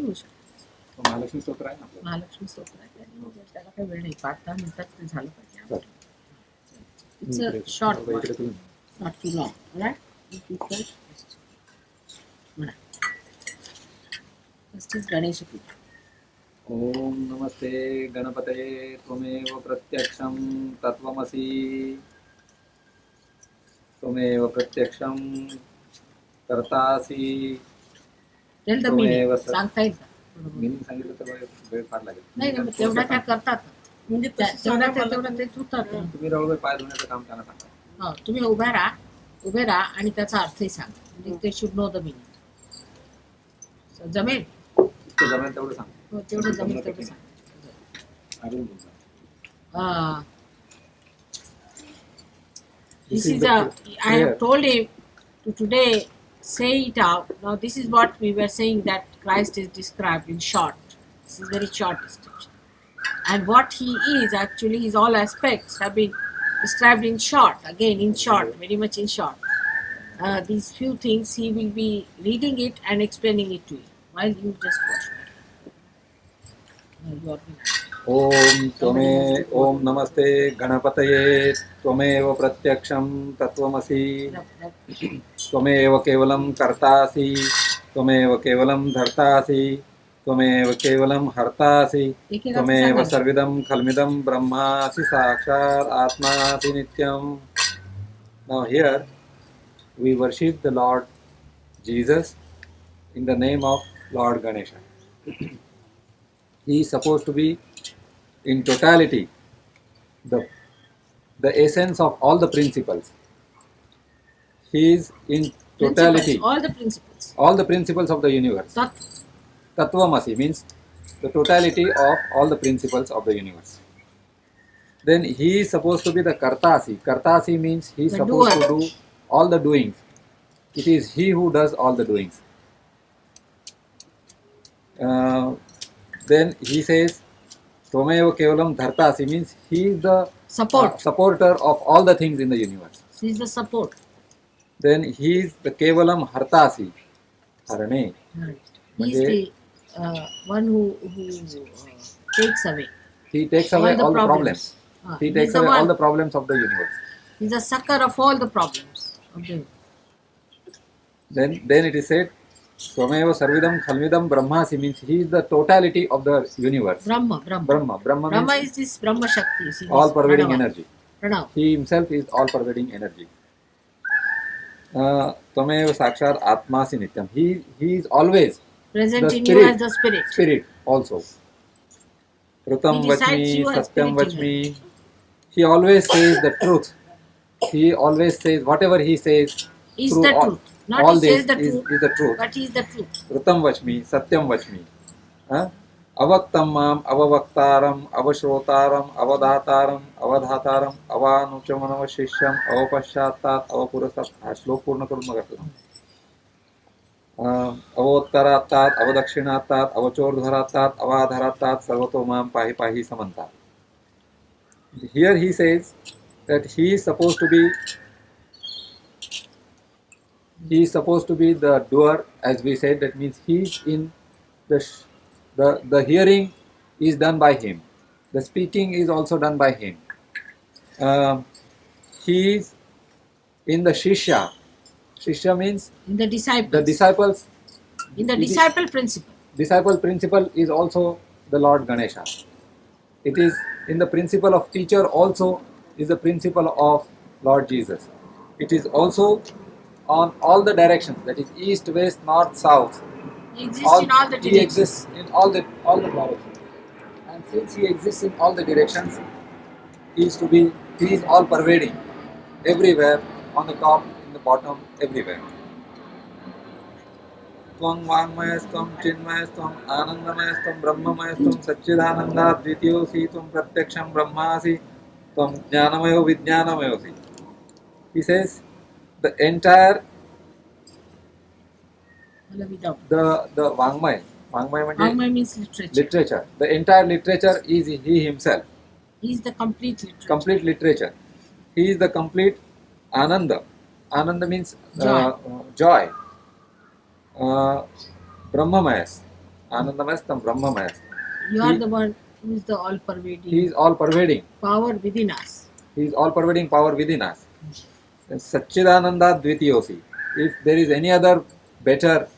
महालक्ष्मी स्तोत्र आहे महालक्ष्मी स्तोत्र आहे. त्याला काही वेळ नाही. पाच दहा मिनिटात झालं पाहिजे. शॉर्ट नॉट टू लॉंग म्हणा. गणेश पूजा ओम नमस्ते गणपते त्वमेव प्रत्यक्षं तत्त्वमसि। त्वमेव प्रत्यक्षं कर्तासि। असेल तर सांगता येईल तेवढा त्या करतात म्हणजे तुम्ही उभे राहा उभे राहा आणि त्याचा अर्थही सांगा म्हणजे ते शुड नो जमेल जमेल तेवढं सांग तेवढं जमेल तेवढं सांग हां This is a, I have told him to today say it out. Now, this is what we were saying that Christ is described in short. This is very short description. And what he is actually, his all aspects have been described in short, again in short, very much in short. Uh, these few things he will be reading it and explaining it to you while you just watch. Uh, you are being- ओम त्वमे ओम नमस्ते गणपतये, त्वमेव प्रत्यक्षं तत्त्वमसि त्वमेव केवलं कर्तासि, त्वमेव केवलं धर्तासि, त्वमेव केवलं हर्तासि, त्वमेव. सर्विदं खल्मिदं ब्रह्मासि साक्षात् आत्मासि नित्यम् Now here we worship the Lord Jesus in the name of Lord Ganesha. he in totality the, the essence of all the principles. He is in totality all the principles. all the principles of the universe. Tat, Tattvamasi means the totality of all the principles of the universe. Then he is supposed to be the Kartasi. Kartasi means he is The supposed to do all the doings. It is he who does all the doings. Uh, then he says, स्वमेव केवलं धर्ता असि means he is the support supporter of all the things in the universe he is the support then he is the केवलं हर्ता असि हरणे म्हणजे one who who takes away he takes away all the problems he takes away all the problems of the universe he is the sucker of all the problems okay then then it is said स्वमेव सर्विदं खल्विदं ब्रह्मासि means he is the totality of the universe Brahma Brahma. Brahma is this Brahma Shakti all pervading energy Pranava? He himself is all pervading energy त्वमेव साक्षात् आत्मासि नित्यं. He he is always present in you as the spirit spirit also कृतं वच्मि सत्यं वच्मि he always says the truth he always says whatever he says is the truth Not all this the is, is the truth. But he is the truth. Rutam Vachmi, Satyam Vachmi. Huh? अवक्तम माम अववक्तारम अवश्रोतारम avadhataram, अवधातारम अवानुचमन अवशिष्यम अवपश्चातात अवपुरस्तात हा श्लोक पूर्ण करून मग अवोत्तरातात अवदक्षिणातात अवचोरधरातात सर्वतो माम पाही पाही समंतात here he says that he is suppose to be he is supposed to be the doer as we said that means he is in the sh- the the hearing is done by him. The speaking is also done by him. Um he is in the shishya. Shishya means In the disciples. the disciples. In the is- disciple principle. disciple principle is also the lord ganesha. It is in the principle of teacher also is the principle of lord jesus. It is also on all the directions that is east west north south He exists in all the he directions. exists in all the all the directions and since he exists in all the directions he is to be he is all pervading everywhere on the top in the bottom everywhere त्वं वाङ्मयस्त्वं चिन्मयस्त्वम् आनन्दमयस्त्वं ब्रह्ममयस्त्वं सच्चिदानन्दात् द्वितीयोऽसि त्वं प्रत्यक्षं ब्रह्मासि त्वं ज्ञानमयो विज्ञानमयोऽसि He says the entire the the Wangmai. Vangmay, means literature. literature. The entire literature is he himself. He is the complete literature. Complete literature. He is the complete Ananda. Ananda means uh, joy. Uh, Ananda means the Brahma Brahmamayas. You are he, the one who is the all pervading. He is all pervading. Power within us. He is all pervading power within us. And Satchidananda Dvitiyosi. If there is any other better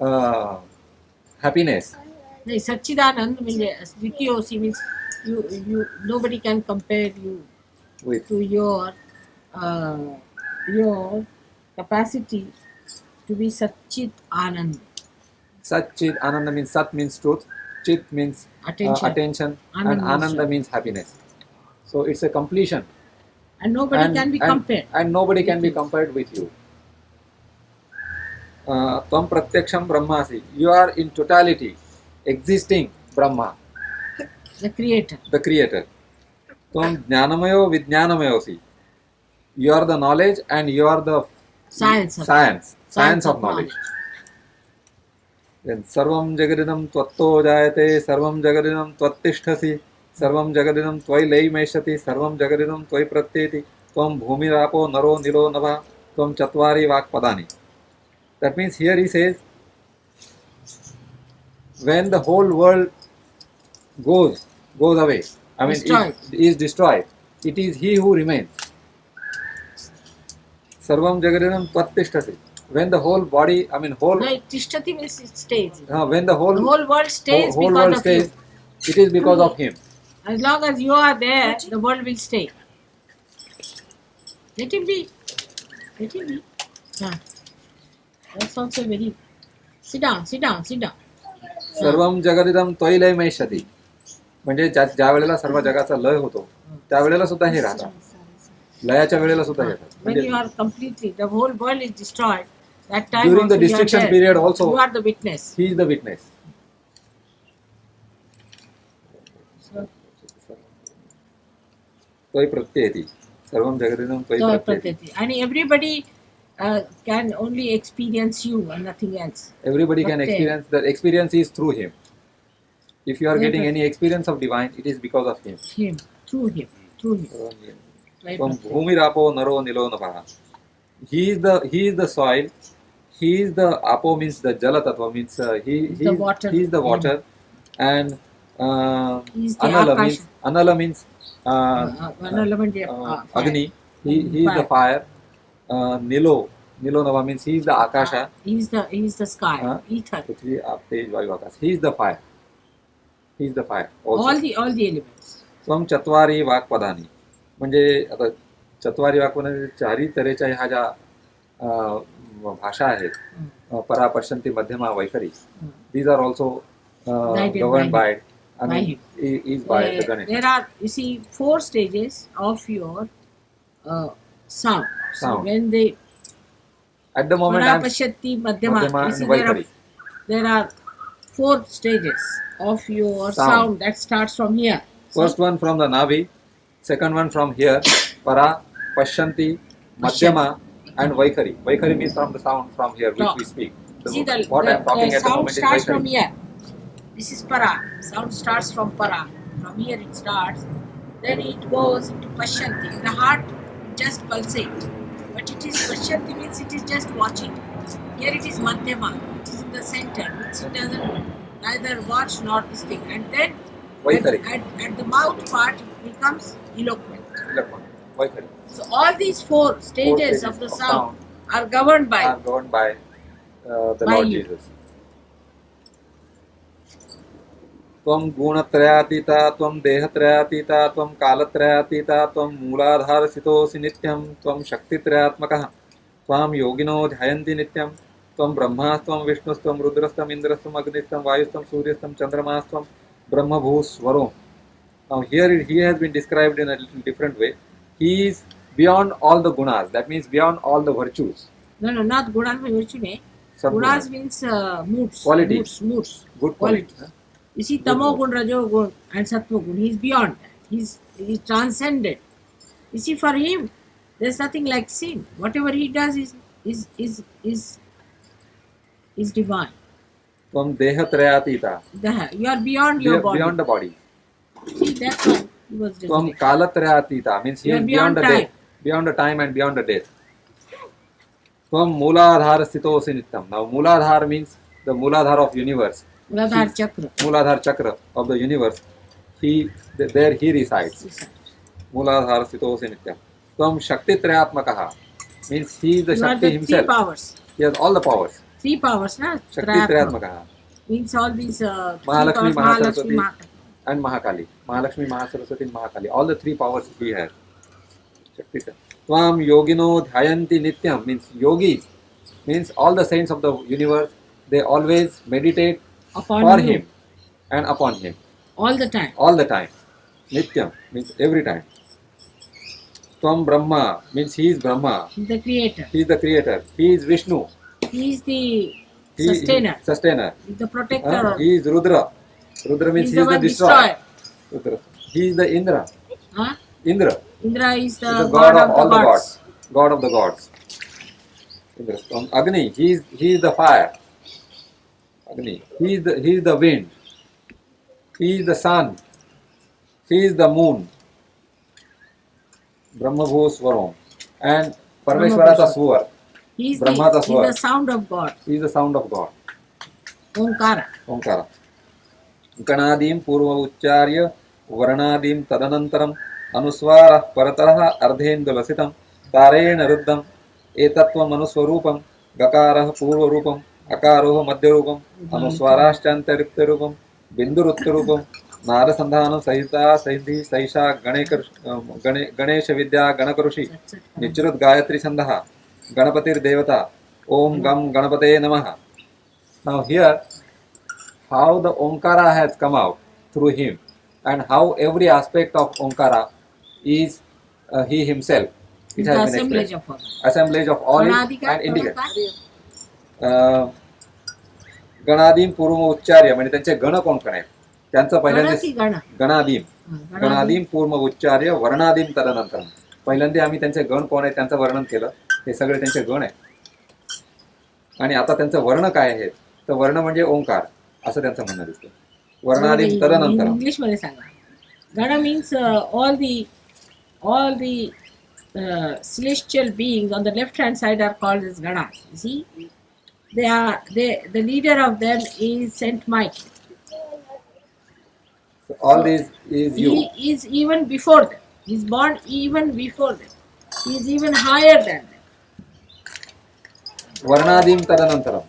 uh, happiness, No, Satchidanand means Dvitiyosi means you, you nobody can compare you with to your uh, your capacity to be Satchit Anand. Satchit Ananda means Sat means truth, Chit means uh, Attention. attention, Anand and Ananda means happiness. So it's a completion. And nobody and, can be and- compared. And nobody can be compared with you. Uh, Tvam pratyaksham brahmasi. You are in totality existing Brahma, The creator. the creator. Tvam jnanamayo vijnanamayosi. You are the knowledge and you are the Science of science, science of knowledge. Then sarvam jagadinam tvatto jayate, sarvam jagadinam tvattisthasi, sarvam jagadinam tvai laimeshati, sarvam jagadinam tvai pratyeti, tvam bhumirapo naro nilo nava, tvam chatvari vakpadani. That means here he says, when the whole world goes, goes away, I mean, Destroyed. is, is destroyed, it is he who remains. Sarvam jagadinam tvattisthasi. When the whole body, I mean, whole, No, Tishtati means it stays. uh, when the whole, The whole world stays whole because world of stays, you. it is because of him. As long as you are there, the world will stay. Let him be. Let him be. Ah. That's also very. Sit down, sit down, sit down. सर्वम जगदिदम त्वयि लय मैषती म्हणजे ज्या ज्या वेळेला सर्व जगाचा लय होतो त्यावेळेला सुद्धा हे राहतात लयाच्या वेळेला सुद्धा येतात When म्हणजे you are completely, the whole world is destroyed. That time During the also you are destruction there. period also- You are the witness. He is the witness त्वयि प्रत्ययती सर्वम जगदिदम त्वयि so प्रत्ययती Pratyati. And everybody uh, can only experience you and nothing else. everybody can Pratyay. experience the experience is through him if you are Yeah, getting but- any experience of divine it is because of him Him, through him, through him. Right, From Pratyati. Bhumirapo Naro Nilo Navaha. He is the he is the soil. He is the Apo means the Jala Tattva means uh, he He's he the is- water. He is the water, and uh, He's the Anala Akash. means Anala means अग्नि he he the fire निलो निलो नवा means he is the akash he is the he is the sky पृथ्वी आप तेज वायु आकाश. He is the fire he is the fire all the all the elements सम चत्वारी वाक्पदानी म्हणजे आता चत्वारी वाक्पदानी चारही तऱ्हेच्या ह्या ज्या भाषा आहेत परापर्शंती मध्यमा वैखरी these are also govern by I mean, is the Ganesha. There are, you see, four stages of your uh, sound. sound. So when they at the moment, Pashati, Madhyama, Madhyama see, there, are, there are four stages of your sound, sound that starts from here. First so, one from the Navi, second one from here, Para, Pashanti, Madhyama, and Vaikari. Vaikari means from the sound from here, which no. we speak. So See, the, what the, I'm talking the at the moment is From here. This is para. Sound starts from para. From here it starts. Then it goes into Pashyanti. The heart just pulsates. But it is Pashyanti means it is just watching. Here it is Madhyama. It is in the center. Which it doesn't neither watch nor this thing. And then at, at, at, the mouth part it becomes eloquent. Eloquent. So all these four stages, four stages of the sound, sound, are governed by, are governed by uh, the by Lord you. Jesus. त्वं गुणत्रयातीता त्वं देहत्रयातीता त्वं कालत्रयातीता त्वं मूलाधारसितोऽसि नित्यं त्वं शक्तित्रयात्मकः। योगिनो ध्यायन्ति नित्यं त्वं ब्रह्मास्त्वं विष्णुस्त्वं रुद्रस्त्वम् इन्द्रस्त्वम् अग्निस्त्वं वायुस्त्वं सूर्यस्त्वं चन्द्रमास्त्वं ब्रह्मभूस्वरो। Here he has been described in a little way he is beyond all the gunas that means beyond all the virtues quality good quality You see, tamo gun, rajo gun, and sattva gun. He's beyond that. He's he's transcended. You see, for him, there's nothing like sin. Whatever he does is is is is is divine. त्वं देहत्रयातीता The, you are beyond your body. beyond the body See, that's what he was doing. कालत्रयातीता means he is beyond beyond the time. death beyond the time and beyond the death Tvam Mooladhara Sthitosi Nityam. Now Mooladhar means the Mooladhar of universe. Muladhara chakra. Muladhara of the universe he there he resides मूलाधार स्थितो से नित्य। तम शक्ति त्रयात्मक means he is the Shakti himself powers he has all the powers three powers ना शक्ति त्रयात्मक means all this Mahalakshmi Mahasaraswati and Mahakali Mahalakshmi Mahasaraswati Mahakali all the three powers he has Shakti तम योगिनो ध्यायंती नित्यम means yogi means all the sense of the universe they always meditate upon for you him and upon him all the time. all the time. Nityam means every time. Tvam Brahma means he is Brahma. He's the creator. He is the creator. He is Vishnu. He is the He sustainer. Sustainer. He's the protector. Uh, he is Rudra. Rudra means He's he is the the destroyer. destroyer. Rudra. He is the Indra. Huh? Indra. Indra is the, the god, god of of all the gods. gods. God of the gods. Indra. From Agni, he is he is the fire. Agni. He is the he is the wind. He is the sun. He is the moon. Brahma Bhu Swaram. And Parmeshwara Brahma Swar. He's Brahma the, the he's the Swar. sound of God. He is the sound of God. Omkara. ओंकार गणादीं पूर्व उच्चार्य वर्णादीं तदनन्तरम् अनुस्वारः परतरः अर्धेन्दुलसितं तारेण रुद्धम् एतत्त्वमनुस्वरूपं गकारः पूर्वरूपम् अकारो मध्यरूपम अनुस्वाराष्टांतरिक्त रूपम बिंदु रुत्त रूपम नार संधान सहिता सहिधि सहिषा गणे गणेश विद्या गणकृषि निचरुद गायत्री संधा गणपतिर ओम गम गणपते नम। Now here how the Omkara has come out through him and how every aspect of Omkara is he himself it has been assemblage of all and indicators गणादीम पूर्व उच्चार्य म्हणजे त्यांचे गण कोण कोण आहेत? त्यांचं पहिल्यांदा की गण? गणादीम गणादी. गणादीम पूर्व उच्चार्य वर्णादीम तदनंतर. पहिल्यांदा आम्ही त्यांचे गण कोण आहेत त्यांचं वर्णन केलं. हे सगळे त्यांचे गण आहेत. आणि आता त्यांचं वर्ण काय आहे? तर वर्ण म्हणजे ओंकार असं त्यांचं म्हणणं दिसतं. वर्णादीम तदनंतर. इंग्लिशमध्ये सांगा. गण means all the all the celestial beings on the left hand side are called as ganas. You see? They are they the leader of them is saint michael all this is you he is even before them he is born even before them he is even higher than them वर्णादीम तदनंतरम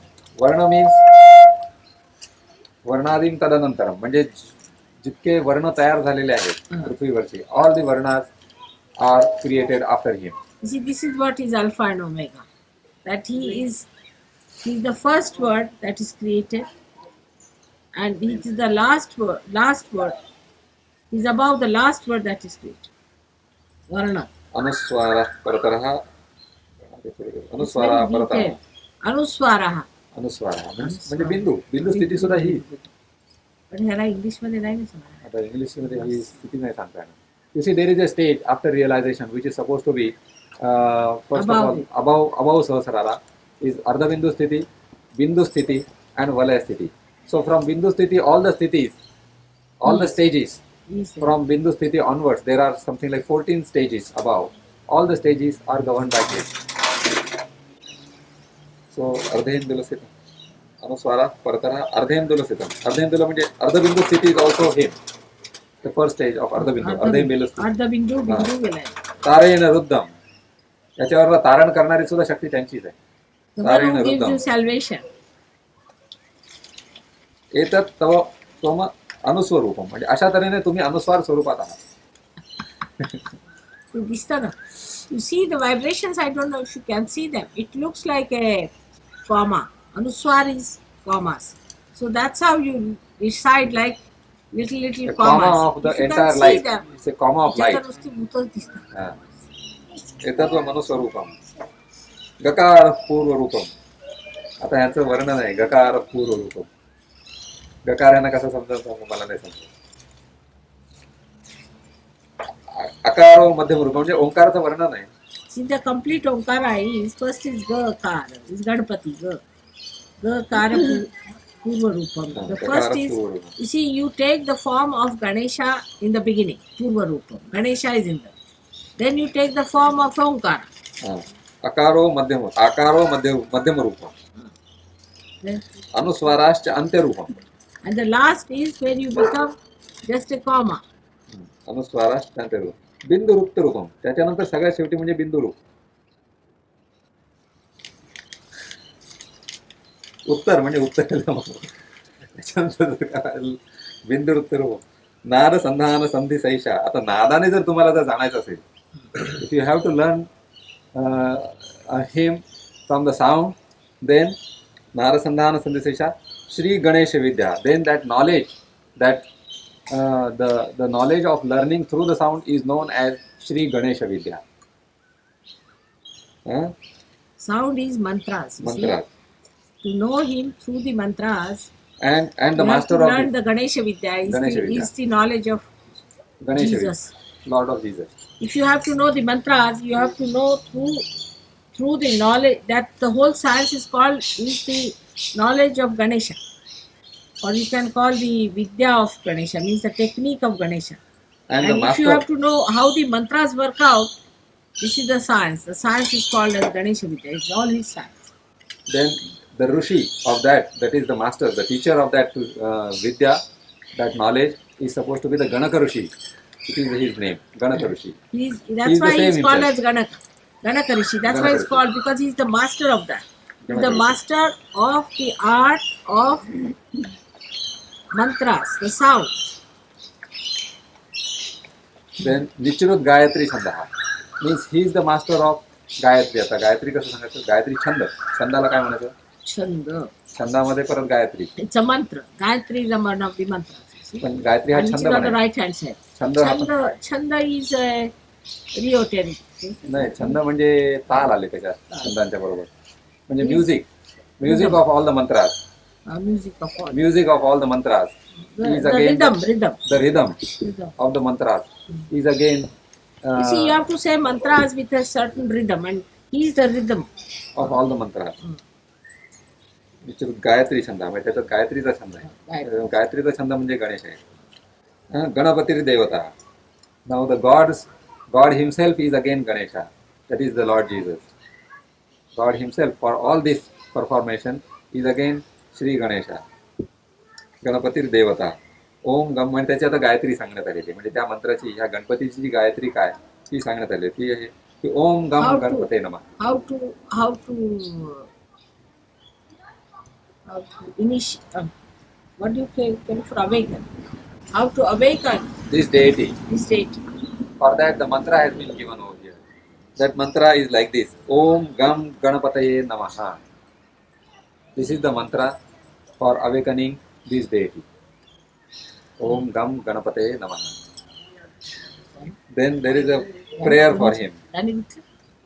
वर्ण means वर्णादीम तदनंतरम म्हणजे जितके वर्ण तयार झालेले आहेत हं. पृथ्वीवरचे all the varnas are created after him You see, this is what is Alpha and Omega. That he is, he is the first word that is created, and he is the last word. Last word. He is above the last word that is created. Varna. अनुस्वार परतरः It's अनुस्वार very परतरः detailed. Anuswaraha. अनुस्वार म्हणजे बिंदू बिंदू स्थिती सुद्धा ही पण ह्याला इंग्लिश मध्ये नाही ना समजणार. आता इंग्लिश मध्ये ही स्थिती नाही सांगता येणार you see there is a stage after realisation which is suppose to B first of Above all it. Above above सहस्रारा is Ardha Bindu Sthiti, Bindu Sthiti and Valaya Sthiti. So from Bindu Sthiti all the Sthitis, all yes. the stages yes. from Bindu Sthiti onwards there are something like 14 stages above. All the stages are governed by this. So Ardhendula Sthita. Anuswara Paratara Ardhendula Sthita. Ardhendula means Ardhabindu Sthiti is also him. The first stage of Ardhabindu. Ardhabindu Sthiti. Ardhabindu Bindu Vilaya. तारेन रुद्धम याच्यावर तारण करणारी सुद्धा शक्ती त्यांचीच आहे The one तारेण who gives रुद्धम. you salvation. एतत् तव त्वम अनुस्वरूपम म्हणजे अशा तऱ्हेने तुम्ही अनुस्वार स्वरूपात आहात You दिसतं ना You see the vibrations, I don't know if you can see them. It looks like a comma. Anuswar is commas. So that's how you recite like little little A comma commas. of the If you entire can see light. them, It's a comma of light. त्याच्यात नुसती भूतच दिसतात. हा. एतत्व मनुस्वरूपम गकार पूर्व रूपम आता ह्याचं वर्णन आहे गकार पूर्व रूपम गकार यांना कसं समजावं मला नाही समजा अकार मध्यम रूप म्हणजे ओंकाराचं वर्णन आहे. कंप्लीट ओंकार आहे. First is Gakara is Ganapati ग. गकार पूर्व रूपम first is you see you take the form of Ganesha in the beginning पूर्व रूपम Ganesha is in the then you take the form of Omkar. अकारो मध्यम आकारो मध्य मध्यम रूपम अनुस्वाराश्च अंत्य रूपम And the last is when you become just a comma. अनुस्वाराश्च अंत्य रूप बिंदू रूप रूपम त्याच्यानंतर सगळ्यात शेवटी म्हणजे बिंदू रूप उत्तर म्हणजे उत्तर त्याच्यानंतर बिंदू रूप रूप नाद संधान संधी सैषा आता नादाने जर तुम्हाला जर जाणायचं असेल if you have to learn Him from the sound then नारसंधान संदेशा Shri Ganesh Vidya then that knowledge that the the knowledge of learning through the sound is known as Shri Ganesh Vidya Sound is mantras. you see. मंत्र To know him through the mantras, and and the you have to master of learn the Ganesha Vidya. Is, Ganesha the, Vidya. is the knowledge of Ganesh Jesus. Lord of Jesus if you have to know the mantras you have to know through through the knowledge that the whole science is called is the knowledge of ganesha. Or you can call the vidya of ganesha means the technique of ganesha. And, and if you have to know how the mantras work out this is the science. The science is called as ganesha vidya. It's all his science. Then the rishi of that that is the master the teacher of that uh, vidya that knowledge is supposed to be the ganaka rishi it is his name ganaka rishi He's, He that's is the why he's called himself. as Ganaka. Ganaka Rishi. That's why Ganaka it's Rishi. called because he's the master of that. He's Ganaka the Rishi. master of the art of mantras, the sound. then Gayatri छंद हा means he is the master of Gayatri आता गायत्री कसं सांगायचं गायत्री छंद छंदाला काय म्हणायचं Chanda. छंदामध्ये परत Gayatri It's a mantra. Gayatri is a one of the mantras. Gayatri right hand से छंद छंद इज़ अ छंद म्हणजे taal of all the mantras music of all music the mantras rhythm of the mantras is again you have to say mantras with certain rhythm and he is the rhythm of all the mantra विचारू गायत्री छंद म्हणजे त्याच्यात गायत्रीचा छंद आहे. गायत्रीचा छंद म्हणजे गणेश आहे. गणपती देवता. Now the gods god himself is again Ganesha that is the lord Jesus god himself for all this performation is again Shri Ganesha Ganpati देवता ओम गम म्हणजे त्याची आता गायत्री सांगण्यात आलेली. म्हणजे त्या मंत्राची ह्या गणपतीची जी गायत्री काय ती सांगण्यात आली. ती आहे की ओम गम गणपते नमा. how to how to how to initiate um, what do you call for awaken how to awaken this deity this deity. For that, the mantra has been given over here. That mantra is like this Om Gam Ganapataye Namaha. This is the mantra for awakening this deity. Om Gam Ganapataye Namaha. Then there is a prayer for him. done it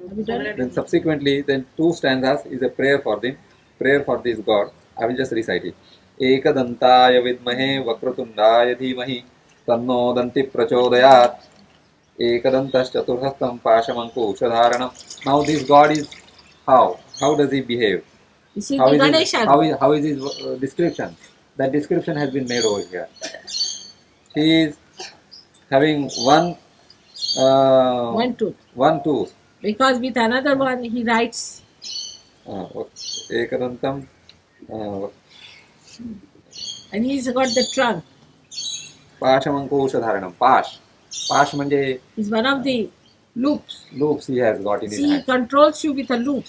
have you done it Then subsequently, then two stanzas is a prayer for them, prayer for this God. I will just recite it. एकदन्ताय विद्महे वक्रतुण्डाय धीमहि तन्नो दन्ति प्रचोदयात् एकदन्तश्चतुर्हस्तं पाशमङ्कुशधारणं Now this God is how? How does he behave? you see How the is, his, ganesha how, is, how is his uh, description? That description has been made over here. He is having one uh, one tooth one tooth. because with another one he writes Uh, एकदन्तं uh, and he's got the trunk. Pashamankoshadharanam. Pash. Pash manje. He's one of the loops. Loops he has got in See, his hand. He controls you with a loop.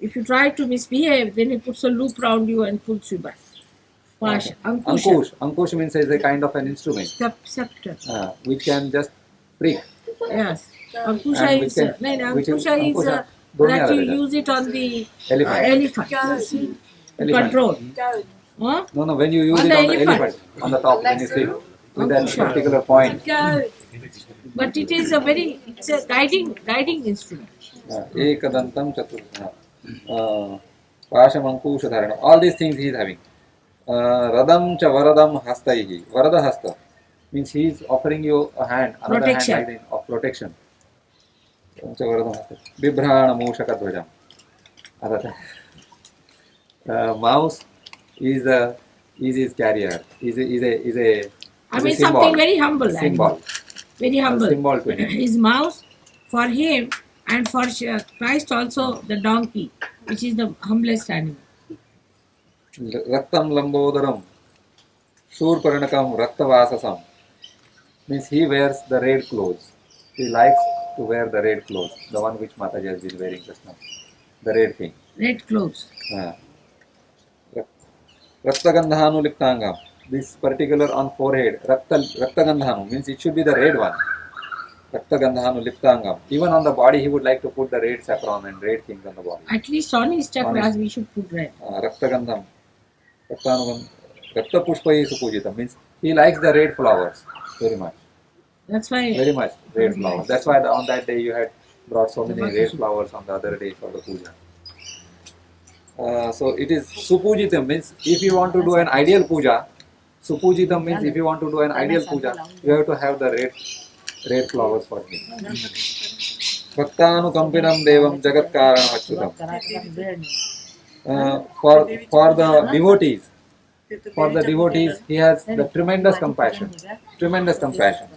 If you try to misbehave, then he puts a loop around you and pulls you back. Pash. Okay. Ankusha. Ankush. Ankush means is a kind of an instrument. Scepter. Uh, which can just prick. Yes. Ankusha is, can, uh, man, Ankusha is, is uh, that you use it on the elephant. elephant. See? Control. Huh? No, no. When you use On it the on the elephant. elephant, on the top, when you sit with that particular point. But it is a very, it's a guiding, guiding instrument. Uh, चतुर् uh, पाशमङ्कुशधारणं all these things he is having uh, radam cha varadam hastaihi varada hasta means he is offering you a hand another Protection. hand like of protection radam cha varadam bibhrana uh, mouse is a is his carrier is a is a is a I is a mean symbol. something very humble. symbol. Very humble. symbol to him His mouse, for him, And for Christ also the donkey, which is the humblest animal. Raktam Lambodaram Shurparanakam Raktavasasam means he wears the red clothes. He likes to wear the red clothes, the one which Mataji has been wearing just now. The red thing. Red clothes. Uh, Raktagandhanu Liptangam. This particular on forehead, Rakta, Raktagandhanu means it should be the red one. Raktagandhanu Liptangam. Even on the body, he would like to put the red saffron and red things on the body. At least on his On chakras his- we should put red. uh, Raktagandham, Raktanugam, Raktapushpai Supujitam means he likes the red flowers very much, That's why very much red Very flowers. nice. That's why the, on that day you had brought so many Tomato red soup. flowers on the other day for the puja. Uh, so it is Supujitam means if you want to do an ideal puja, Supujitam means if you want to do an ideal puja, you have to have the red red flowers for him. Bhaktanukampinam Devam Jagat Karanam Achyutam. Uh, for for the devotees, for the devotees, he has the tremendous compassion, tremendous compassion,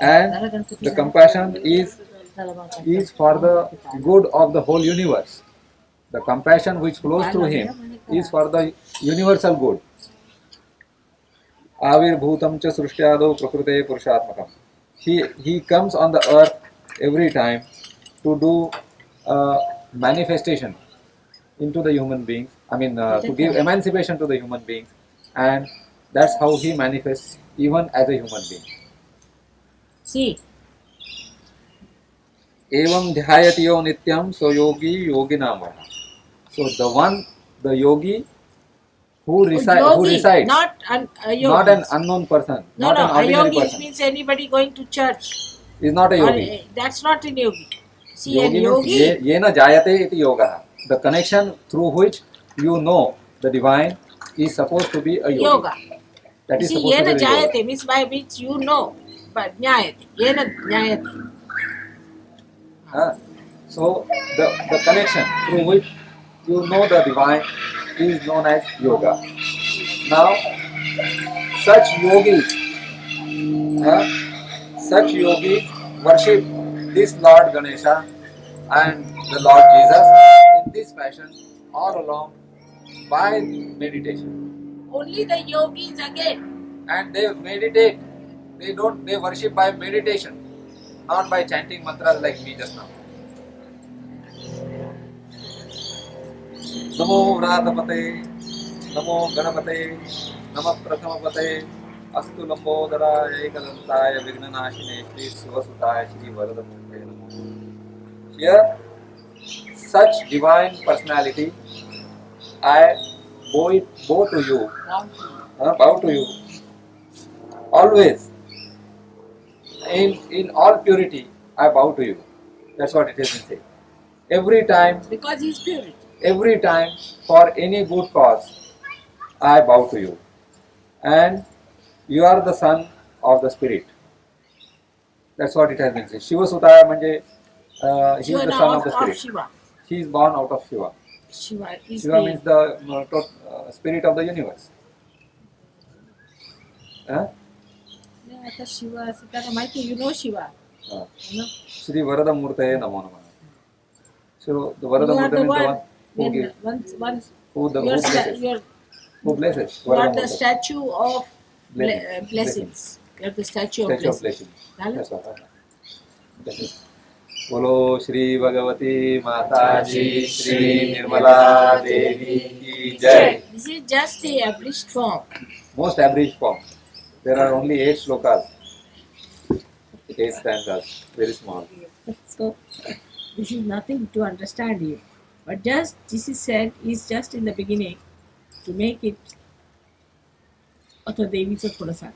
and the compassion is is for the good of the whole universe. The compassion which flows through him is for the universal good. Avirbhutam cha srishtyado prakrute purushatmakam. He, he comes on the earth every time to do a manifestation into the human beings. I mean, uh, to give emancipation to the human beings, and that's how he manifests even as a human being. see एवं ध्यायति यो नित्यम सो योगी योगी नाम So the one, the yogi who, resi- who yogi, resides, not an, a yogi. not an unknown person, no, not no, an a ordinary yogi person, means anybody going to church. is not a Or, yogi. eh, that's not a yogi. See, a Yogi means yogi, ye, yena jayate iti yoga. The connection through which you know the divine is supposed to be a yogi. yoga. That is See, supposed yena to be a yoga. jayate means by which you know, but jnayate. Yena jnayate. Huh? So the, the connection through which you know the divine is known as yoga. Now, such yogis, huh? such yogis worship this Lord Ganesha and the Lord Jesus in this fashion all along by meditation. Only the yogis again. And they meditate. They don't. They worship by meditation, not by chanting mantras like me just now. नमो व्रातपते नमो गणपते नम प्रथमपते अस्तु लंबोदराय एकदंताय विघ्ननाशिने श्री शिवसुताय श्री वरदमूर्ते नमो Here, such divine personality, I bow, bow to you, uh, bow to you, always, in, in all purity, I bow to you. That's what it is in saying. Every time Because he's purity. Every time for any good cause I bow to you. And you are the son of the spirit. That's what it has been said. Shiva Sutaya manje, uh, he is the son of of, the of spirit. Shiva. He is born out of Shiva. Shiva is Shiva means the uh, uh, spirit of the universe. Huh? Yeah, I thought Shiva. Sitara Michael, you know Shiva. Uh, You know? Shri Varada Murtaye Namo Namah. So the Varada you are Murtaye the means the one. one who, When gives, once, once who, the, who you're, sta- blesses. you're, Who blesses. you are Varada the Murtaye. statue of ble- Blessings. uh, blessings. You're the statue of Statue of blessings. blessings. Dale? That's what. That's it. बोलो श्री भगवती माता जी श्री निर्मला देवी की जय This is just the abridged form. Most abridged form. There are only eight slokas. Eight stanzas, very small. So this is nothing to understand you. But just this is said is just in the beginning to make it Atha Devi Prasad.